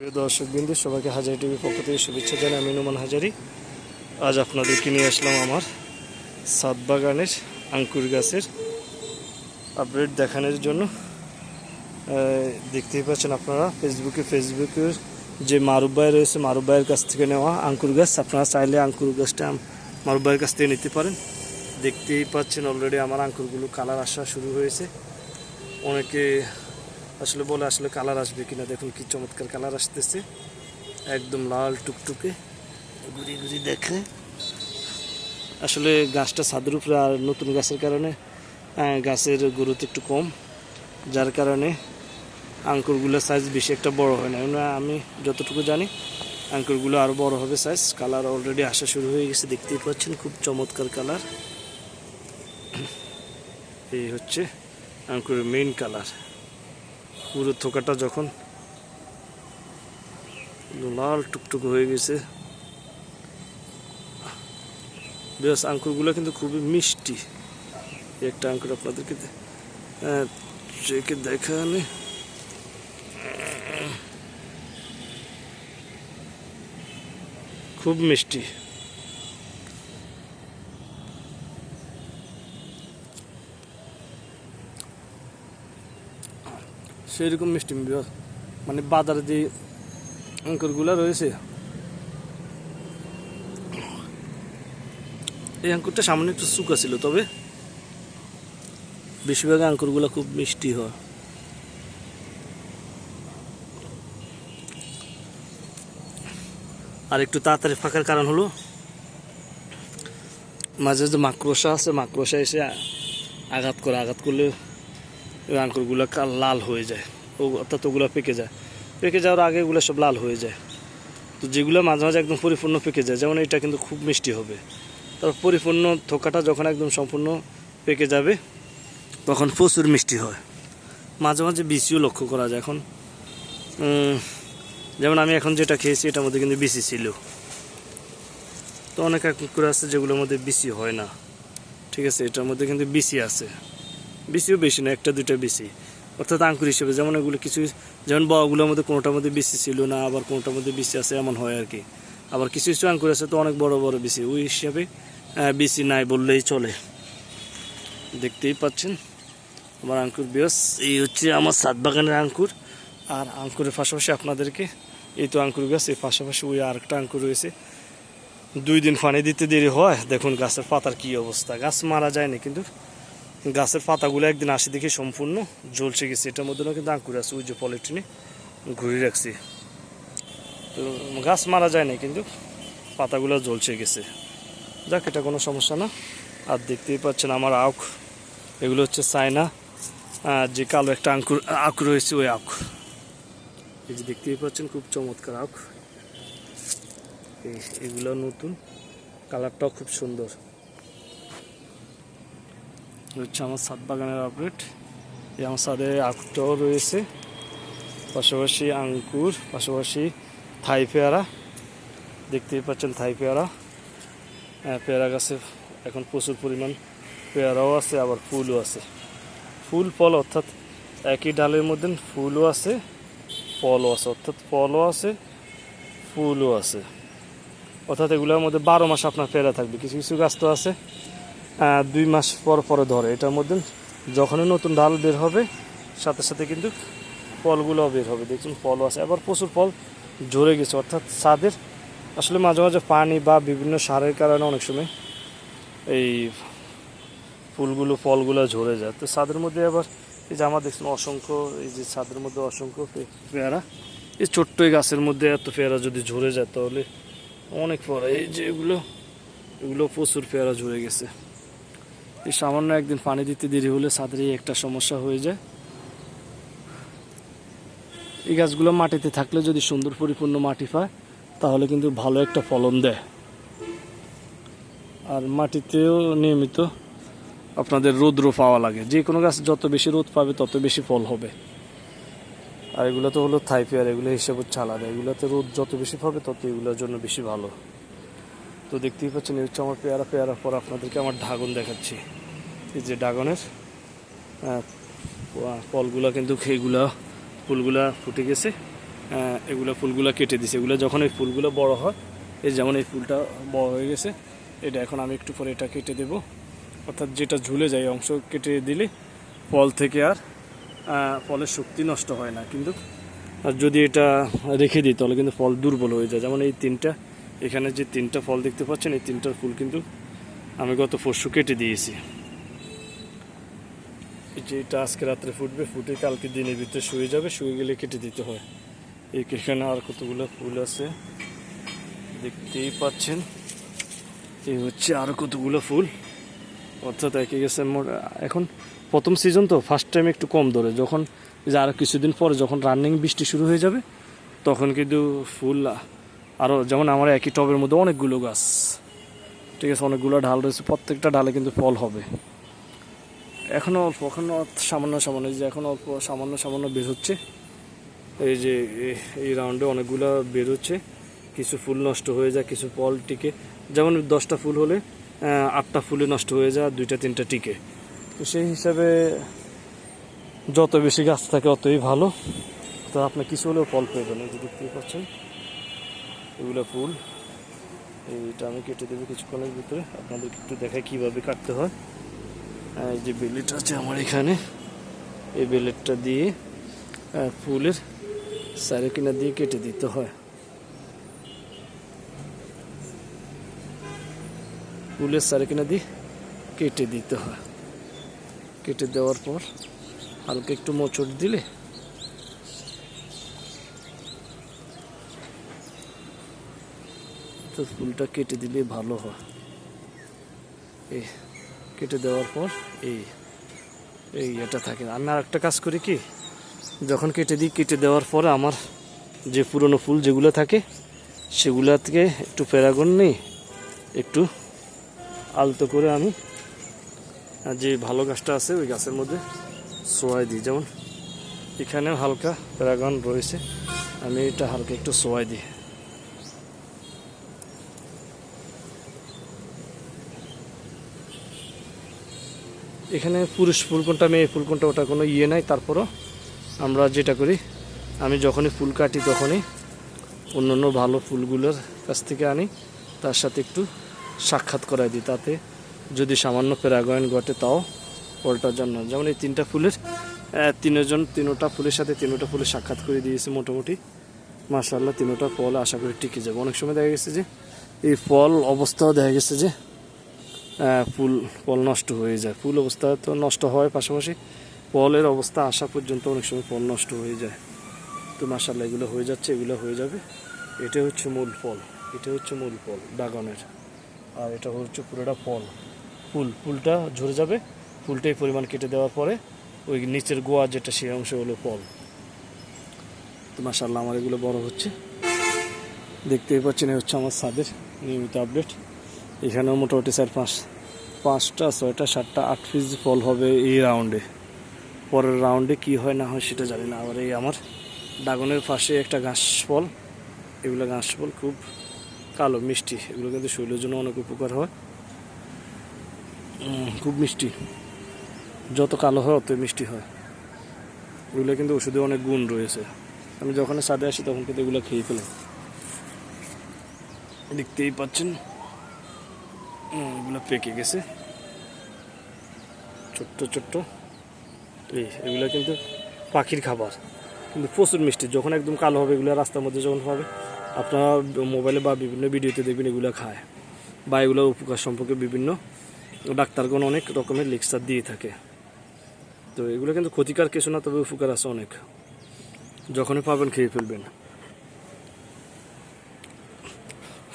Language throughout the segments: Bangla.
প্রিয় দর্শক বিন্দু সবাইকে হাজারি টিভির পক্ষ থেকে শুভেচ্ছা জানাই। আমি নুমান হাজারি। আজ আপনাদেরকে নিয়ে আসলাম আমার সাত বাগানের আঙ্কুর গাছের আপডেট দেখানোর জন্য। দেখতেই পাচ্ছেন আপনারা ফেসবুকে ফেসবুকের যে মারুব ভাই রয়েছে মারুব ভাইয়ের কাছ থেকে নেওয়া আঙ্কুর গাছ। আপনারা চাইলে আঙ্কুর গাছটা আম- মারুব ভাইয়ের কাছ থেকে নিতে পারেন। দেখতেই পাচ্ছেন অলরেডি আমার আঙ্কুরগুলো কালার আসা শুরু হয়েছে। অনেকে আসলে বলে আসলে কালার আসবে কিনা দেখুন কি চমৎকার কালার আসতেছে। একদম লাল টুকটুকে। ঘুরি ঘুরি দেখে। আসলে গাছটা ছাদের উপরে আর নতুন গাছের কারণে গাছের গুরুত্ব একটু কম। যার কারণে আঙ্কুরগুলোর সাইজ বেশি একটা বড় হয় না। আমি যতটুকু জানি, আঙ্কুরগুলো আরও বড় হবে সাইজ কালার অলরেডি আসা শুরু হয়ে গেছে, দেখতেই পাচ্ছেন খুব চমৎকার কালার এই হচ্ছে আঙ্কুরের মেইন কালার পুরো থোকাটা যখন লাল টুকটুক হয়ে গেছে। বেশ, আঙ্কুরগুলো কিন্তু খুবই মিষ্টি। একটা আঙ্কুর আপনাদেরকে চেকে দেখালে। খুব মিষ্টি। সেরকম মিষ্টি বিরাট। মানে বাজারে যে আঙ্কুরগুলো রয়েছে এই আঙ্কুরটা সামনে একটু শুকা ছিল, তবে বেশিরভাগ আঙ্কুরগুলো খুব মিষ্টি হয় আর একটু তাড়াতাড়ি ফাঁকার কারণ হলো, মাঝে যে মাকড়সা আছে, মাকড়সা এসে আঘাত করে, আঘাত করলে ওই আঙ্কুরগুলো লাল হয়ে যায়। ও অর্থাৎ ওগুলো পেকে যায়। পেকে যাওয়ার আগে এগুলো সব লাল হয়ে যায়। তো যেগুলো মাঝে মাঝে একদম পরিপূর্ণ পেকে যায়, যেমন এটা কিন্তু খুব মিষ্টি হবে। তারপর পরিপূর্ণ থোকাটা যখন একদম সম্পূর্ণ পেকে যাবে, তখন প্রচুর মিষ্টি হয়। মাঝে মাঝে বিচিও লক্ষ্য করা যায়। এখন যেমন আমি এখন যেটা খেয়েছি, এটার মধ্যে কিন্তু বিচি ছিল। তো অনেক কুকুর আছে যেগুলোর মধ্যে বিচি হয় না। ঠিক আছে, এটার মধ্যে কিন্তু বিচি আছে। বিসিও বেশি না, একটা, দুইটা বেশি অর্থাৎ আঙ্কুর হিসেবে যেমন এগুলো কিছু, যেমন বগুলোর মধ্যে কোনোটার মধ্যে বেশি ছিল না, আবার কোনোটার মধ্যে বেশি আছে এমন হয় আর কি। আবার কিছু কিছু আঙ্কুর আছে তো অনেক বড় বড় বেশি ওই হিসাবে বেশি নাই বললেই চলে। দেখতেই পাচ্ছেন, আমার আঙ্কুর বিয়স এই হচ্ছে আমার সাত বাগানের আঙ্কুর। আর আঙ্কুরের পাশাপাশি আপনাদেরকে, এই তো আঙ্কুর গাছ এই পাশাপাশি ওই আরেকটা আঙ্কুর রয়েছে। দুই দিন পানি দিতে দেরি হয়, দেখুন গাছের পাতার কি অবস্থা। গাছ মারা যায়নি কিন্তু গাছের পাতাগুলো একদিন আসি দেখি সম্পূর্ণ জ্বলছে গেছে। এটার মধ্যে না কিন্তু আঙ্কুর আছে, ওই যে পলিটিনে ঘুরে রাখছি। তো গাছ মারা যায় না কিন্তু পাতাগুলো জ্বলছে গেছে। যাক, এটা কোনো সমস্যা না। আর দেখতেই পাচ্ছেন আমার আখ, এগুলো হচ্ছে চায়না আর যে কালো একটা আঙ্কুর, আখ রয়েছে ওই আখ। এই যে দেখতেই পাচ্ছেন খুব চমৎকার আখ। এগুলো নতুন। কালারটাও খুব সুন্দর। হচ্ছে আমার সাত বাগানের আপডেট এই আমার সাদে আখটাও রয়েছে। পাশাপাশি আঙ্কুর পাশাপাশি থাই পেয়ারা। দেখতেই পাচ্ছেন থাই পেয়ারা। হ্যাঁ, পেয়ারা গাছে এখন প্রচুর পরিমাণ পেয়ারাও আছে আবার ফুলও আছে। ফুল ফল অর্থাৎ একই ডালের মধ্যে ফুলও আছে ফলও আছে অর্থাৎ ফলও আছে ফুলও আছে। অর্থাৎ এগুলোর মধ্যে বারো মাস আপনার পেয়ারা থাকবে। কিছু কিছু গাছ তো আছে। দুই মাস পর পরে ধরে। এটার মধ্যে যখনই নতুন ডাল বের হবে, সাথে সাথে কিন্তু ফলগুলোও বের হবে। দেখুন, ফলও আছে। আবার প্রচুর ফল ঝরে গেছে। অর্থাৎ ছাদের আসলে মাঝে মাঝে পানি বা বিভিন্ন সারের কারণে অনেক সময় এই ফুলগুলো, ফলগুলো ঝরে যায়। তো ছাদের মধ্যে আবার এই যে আমার দেখছেন অসংখ্য, এই যে ছাদের মধ্যে অসংখ্য পেয়ারা। এই ছোট্ট এই গাছের মধ্যে এত পেয়ারা যদি ঝরে যায়, তাহলে অনেক পরে এই যে এগুলো এগুলো প্রচুর পেয়ারা ঝরে গেছে। এই সামান্য একদিন পানি দিতে দেরি হলে ছাদের একটা সমস্যা হয়ে যায়। এই গাছগুলো মাটিতে থাকলে যদি সুন্দর পরিপূর্ণ মাটি পায়, তাহলে কিন্তু ভালো একটা ফলন দেয়। আর মাটিতেও নিয়মিত আপনাদের রৌদ্র পাওয়া লাগে। যে কোনো গাছ যত বেশি রোদ পাবে, তত বেশি ফল হবে। আর এগুলো তো হলো থাই পেয়ার এগুলো হিসেবে হচ্ছে আলাদা এগুলোতে রোদ যত বেশি পাবে, তত এগুলোর জন্য বেশি ভালো। তো দেখতেই পাচ্ছেন এই হচ্ছে আমার পেয়ারা পেয়ারার পর আপনাদেরকে আমার ড্রাগন দেখাচ্ছি। এই যে ড্রাগনের ফলগুলা কিন্তু এগুলা ফুলগুলা ফুটে গেছে আহ, এগুলো ফুলগুলো কেটে দিছে। এগুলো যখন এই ফুলগুলো বড় হয় এই যেমন এই ফুলটা বড় হয়ে গেছে এটা এখন আমি একটু পরে এটা কেটে দেব। অর্থাৎ যেটা ঝুলে যায় অংশ কেটে দিলে ফল থেকে আর ফলের শক্তি নষ্ট হয় না। কিন্তু আর যদি এটা রেখে দিই তাহলে কিন্তু ফল দুর্বল হয়ে যায়। যেমন এই তিনটা এখানে যে তিনটা ফল দেখতে পাচ্ছেন, এই তিনটার ফুল কিন্তু আমি গত পরশু কেটে দিয়েছি। এই যে এটা আজকে রাত্রে ফুটবে, ফুটে কালকে দিনের ভিতরে শুয়ে যাবে, শুয়ে গেলে কেটে দিতে হয়। এখানে আর কতগুলো ফুল আছে দেখতেই পাচ্ছেন। এই হচ্ছে আরও কতগুলো ফুল। অর্থাৎ একে গেছে এখন প্রথম সিজন তো ফার্স্ট টাইম একটু কম ধরে। যখন যে আরও কিছুদিন পরে যখন রানিং বৃষ্টি শুরু হয়ে যাবে, তখন কিন্তু ফুল আরও যেমন আমার একই টবের মধ্যে অনেকগুলো গাছ। ঠিক আছে, অনেকগুলো ঢাল রয়েছে, প্রত্যেকটা ঢালে কিন্তু ফল হবে। এখনও অল্প এখনও সামান্য সামান্য যে এখন অল্প সামান্য সামান্য বের হচ্ছে। এই যে এই রাউন্ডে অনেকগুলো বের হচ্ছে। কিছু ফুল নষ্ট হয়ে যায়, কিছু ফল টিকে। যেমন দশটা ফুল হলে আটটা ফুলে নষ্ট হয়ে যায়, দুইটা, তিনটা টিকে। তো সেই হিসাবে যত বেশি গাছ থাকে, অতই ভালো। তো আপনি কিছু হলেও ফল পেবেন এই যে দেখতেই পাচ্ছেন। এগুলো ফুল। এইটা আমি কেটে দেবো কিছুক্ষণের ভিতরে। আপনাদেরকে একটু দেখাই কীভাবে কাটতে হয়। এই যে বেলেট আছে আমার এখানে, এই বেলেটটা দিয়ে ফুলের সারে কিনা দিয়ে কেটে দিতে হয়। ফুলের সারে কিনা দিয়ে কেটে দিতে হয়। কেটে দেওয়ার পর হালকা একটু মোচড় দিলে তো ফুলটা কেটে দিলে ভালো হয়। এই কেটে দেওয়ার পর এই এই এটা থাকে। আর একটা কাজ করি কি, যখন কেটে দিই, কেটে দেওয়ার পরে আমার যে পুরনো ফুল যেগুলো থাকে সেগুলা থেকে একটু প্যারাগন নেই একটু আলতো করে আমি যে ভালো গাছটা আছে, ওই গাছের মধ্যে সোয়াই দিই। যেমন এখানেও হালকা প্যারাগন রয়েছে, আমি এটা হালকা একটু সোয়াই দিই। এখানে পুরুষ ফুল কোনটা মেয়ে ফুল কোনটা ওটা কোনো ইয়ে নাই, তারপরও আমরা যেটা করি, আমি যখনই ফুল কাটি তখনই অন্য অন্য ভালো ফুলগুলোর কাছ থেকে আনি, তার সাথে একটু সাক্ষাৎ করাই দিই, তাতে যদি সামান্য প্যারাগয়ন ঘটে তাও ফলটার জন্য। যেমন এই তিনটা ফুলের তিনজন, তিনোটা ফুলের সাথে তিনোটা ফুলের সাক্ষাৎ করে দিয়েছে মোটামুটি। মার্শাল্লাহ তিনোটা ফল আশা করি টিকে যাবে। অনেক সময় দেখা গেছে যে এই ফল অবস্থাও দেখা গেছে যে ফুল ফল নষ্ট হয়ে যায়। ফুল অবস্থা তো নষ্ট হয় পাশাপাশি ফলের অবস্থা আসা পর্যন্ত অনেক সময় ফল নষ্ট হয়ে যায়। তো মাসাল্লাহ এগুলো হয়ে যাচ্ছে, এগুলো হয়ে যাবে। এটা হচ্ছে মূল ফল এটা হচ্ছে মূল ফল ড্রাগনের আর এটা হচ্ছে পুরোটা ফল ফুল, ফুলটা ঝরে যাবে, ফুলটাই পরিমাণ কেটে দেওয়ার পরে ওই নিচের গোয়া যেটা সেই অংশ হলো ফল তো মাসাল্লাহ আমার এগুলো বড় হচ্ছে। দেখতেই পাচ্ছেন হচ্ছে আমার ছাদের নিয়মিত আপডেট। এখানেও মোটামুটি চার পাঁচ, পাঁচটা, ছয়টা, সাতটা, আট পিস ফল হবে এই রাউন্ডে পরের রাউন্ডে কি হয়, না হয় সেটা জানি না। আবার এই আমার ড্রাগনের পাশে একটা ঘাস ফল। এগুলো ঘাস ফল খুব কালো, মিষ্টি। এগুলো কিন্তু শরীরের জন্য অনেক উপকার হয়। খুব মিষ্টি। যত কালো হয় অত মিষ্টি হয়। এগুলো কিন্তু ওষুধে অনেক গুণ রয়েছে। আমি যখন সাদে আসি, তখন কিন্তু এগুলো খেয়ে ফেলে। দেখতেই পাচ্ছেন? এগুলো পেকে গেছে। ছোট্ট ছোট্ট। এই, এগুলো কিন্তু পাখির খাবার। কিন্তু প্রচুর মিষ্টি। যখন একদম কালো হবে এগুলো রাস্তার মধ্যে যখন হবে, আপনারা মোবাইলে বা বিভিন্ন ভিডিওতে দেখবেন এগুলো খায়। বা এগুলোর উপকার সম্পর্কে বিভিন্ন ডাক্তারগণ অনেক রকমের লেকচার দিয়ে থাকে। তো এগুলো কিন্তু ক্ষতিকার কিছু না, তবে উপকার আছে অনেক। যখনই পাবেন খেয়ে ফেলবেন।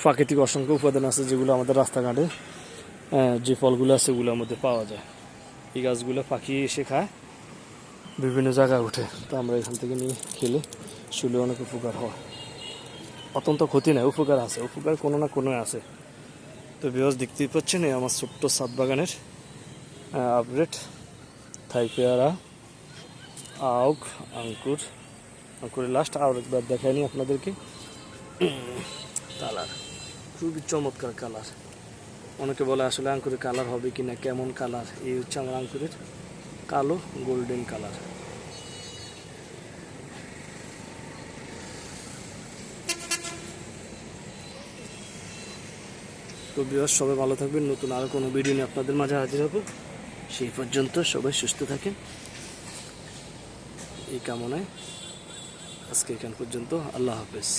প্রাকৃতিক অসংখ্য উপাদান আছে যেগুলো আমাদের রাস্তাঘাটে যে ফলগুলো আছে সেগুলোর মধ্যে পাওয়া যায়। এই গাছগুলো পাখি এসে খায়, বিভিন্ন জায়গায় ওঠে। তো আমরা এখান থেকে নিয়ে খেলে শুলে অনেক উপকার হয়। অত্যন্ত ক্ষতি নাই উপকার আছে। উপকার কোনো না কোনো আছে। তো বিহস দেখতেই পাচ্ছেন, এই আমার ছোট্ট সাত বাগানের আপডেট থাই পেয়ারা আউক আঙ্কুর আঙ্কুরের লাস্ট আর একবার দেখায়নি আপনাদেরকে। কালার খুবই চমৎকার কালার অনেকে বলে আসলে আঙ্কুরের কালার হবে কি না, কেমন কালার এই হচ্ছে আমার আঙ্কুরের কালো গোল্ডেন কালার তো বিবাস সবাই ভালো থাকবেন। নতুন আরও কোনো ভিডিও নিয়ে আপনাদের মাঝে হাজির হব। সেই পর্যন্ত সবাই সুস্থ থাকেন। এই কামনায় আজকে এখান পর্যন্ত। আল্লাহ হাফেজ।